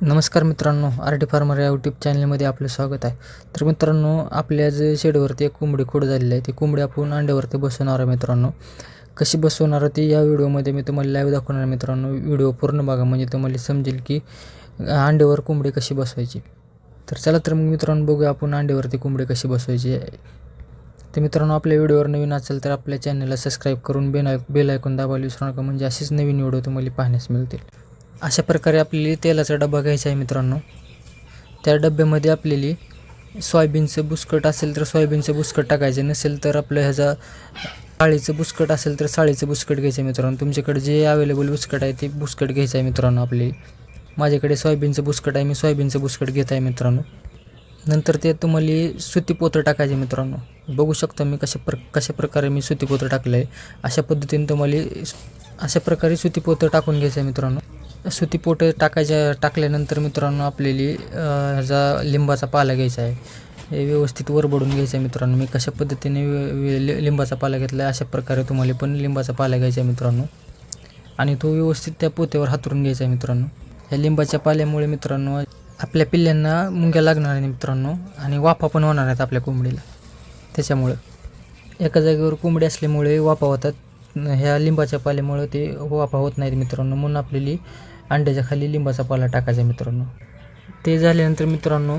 नमस्कार मित्रांनो R T farmer या यूट्यूब चॅनलमध्ये आपलं स्वागत आहे. तर मित्रांनो आपल्या जे शेडवरती एक कोंबडी खोड झालेली आहे ती कोंबडी आपण अंड्यावरती बसवणार आहे मित्रांनो. कशी बसवणार आहे ती या व्हिडिओमध्ये मी तुम्हाला लाईव्ह दाखवणार आहे मित्रांनो. व्हिडिओ पूर्ण बघा म्हणजे तुम्हाला समजेल की अंड्यावर कोंबडी कशी बसवायची. तर चला तर मग मित्रांनो बघूया आपण अंड्यावरती कोंबडी कशी बसवायची तर मित्रांनो आपल्या व्हिडिओवर नवीन असेल तर आपल्या चॅनलला सबस्क्राईब करून बेल बेल ऐकून दाबायला विसरू नका म्हणजे असेच नवीन व्हिडिओ तुम्हाला पाहण्यास मिळतील. अशा प्रकारे आपल्याला तेलाचा डबा घ्यायचा आहे मित्रांनो. त्या डब्यामध्ये आपल्याला सोयाबीनचं बुस्कट असेल तर सोयाबीनचं बुस्कट टाकायचं नसेल तर आपलं ह्याचा साळीचं बुस्कट असेल तर साळीचं बुस्कट घ्यायचं आहे मित्रांनो. तुमच्याकडे जे अवेलेबल बुस्कट आहे ते बुस्कट घ्यायचं आहे मित्रांनो आपले माझ्याकडे सोयाबीनचं बुस्कट आहे मी सोयाबीनचं बुस्कट घेत आहे मित्रांनो. नंतर ते तुम्हाला सुतीपोतं टाकायचे मित्रांनो. बघू शकता मी कशा प्र कशा प्रकारे मी सुतीपोतं टाकलं आहे अशा पद्धतीने तुम्हाला अशा प्रकारे सुतीपोतं टाकून घ्यायचं आहे मित्रांनो. सुतीपोतं टाकायच्या टाकल्यानंतर मित्रांनो आपल्याला ह्याचा लिंबाचा पाला घ्यायचा आहे. हे व्यवस्थित वरबडून घ्यायचं आहे मित्रांनो. मी कशा पद्धतीने लि लिंबाचा पाला घेतला आहे अशा प्रकारे तुम्हाला पण लिंबाचा पाला घ्यायचा आहे मित्रांनो. आणि तो व्यवस्थित त्या पोत्यावर हातरून घ्यायचा आहे मित्रांनो. ह्या लिंबाच्या पाल्यामुळे मित्रांनो आपल्या पिल्ल्यांना मुंग्या लागणार आहे मित्रांनो. आणि वाफा पण होणार आहेत आपल्या कोंबडीला. त्याच्यामुळं. एका जागेवर कोंबडी असल्यामुळे वाफा होतात. ह्या लिंबाच्या पाल्यामुळं ते वाफा होत नाहीत मित्रांनो. म्हणून आपल्याली अंड्याच्या खाली लिंबाचा पाला टाकायचा मित्रांनो. ते झाल्यानंतर मित्रांनो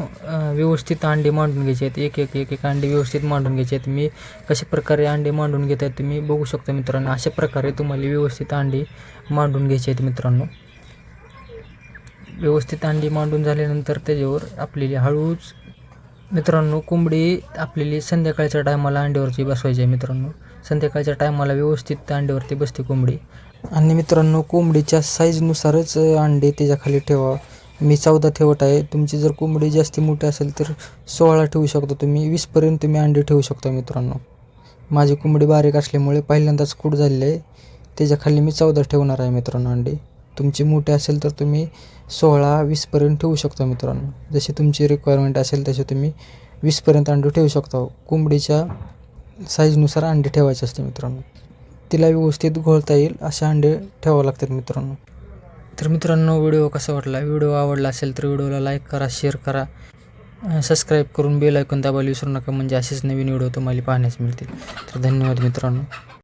व्यवस्थित अंडे मांडून घ्यायचे आहेत. एक एक एक एक अंडे व्यवस्थित मांडून घ्यायचे आहेत. मी कशा प्रकारे अंडे मांडून घेत आहेत तुम्ही बघू शकता मित्रांनो. अशा प्रकारे तुम्हाला व्यवस्थित अंडे मांडून घ्यायचे आहेत मित्रांनो. व्यवस्थित अंडी मांडून झाल्यानंतर त्याच्यावर आपलेली हळूच मित्रांनो कोंबडी आपलेली संध्याकाळच्या टायमाला अंड्यावरची बसवायची आहे मित्रांनो. संध्याकाळच्या टायमाला व्यवस्थित अंड्यावरती बसते कोंबडी. आणि मित्रांनो कोंबडीच्या साईजनुसारच अंडे त्याच्याखाली ठेवा. मी चौदा ठेवत आहे. तुमची जर कोंबडी जास्ती मोठी असेल तर सोळा ठेवू शकता तुम्ही. वीसपर्यंत तुम्ही अंडे ठेवू शकता मित्रांनो. माझी कोंबडी बारीक असल्यामुळे पहिल्यांदाच कूट झालेली आहे. त्याच्याखाली मी चौदा ठेवणार आहे मित्रांनो अंडे. तुमची मोठी असेल तर तुम्ही सोळा वीसपर्यंत ठेवू शकता मित्रांनो. जशी तुमची रिक्वायरमेंट असेल तसे तुम्ही वीसपर्यंत अंडे ठेवू शकता. कोंबडीच्या साईजनुसार अंडे ठेवायचे असते मित्रांनो. तिला व्यवस्थित घोळता येईल असे अंडे ठेवावं लागतात मित्रांनो. तर मित्रांनो व्हिडिओ कसा वाटला? व्हिडिओ आवडला असेल तर व्हिडिओला लाईक करा शेअर करा. सबस्क्राईब करून बेल ऐकून दाबायला विसरू नका म्हणजे असेच नवीन व्हिडिओ तुम्हाला पाहण्यास मिळतील. तर धन्यवाद मित्रांनो.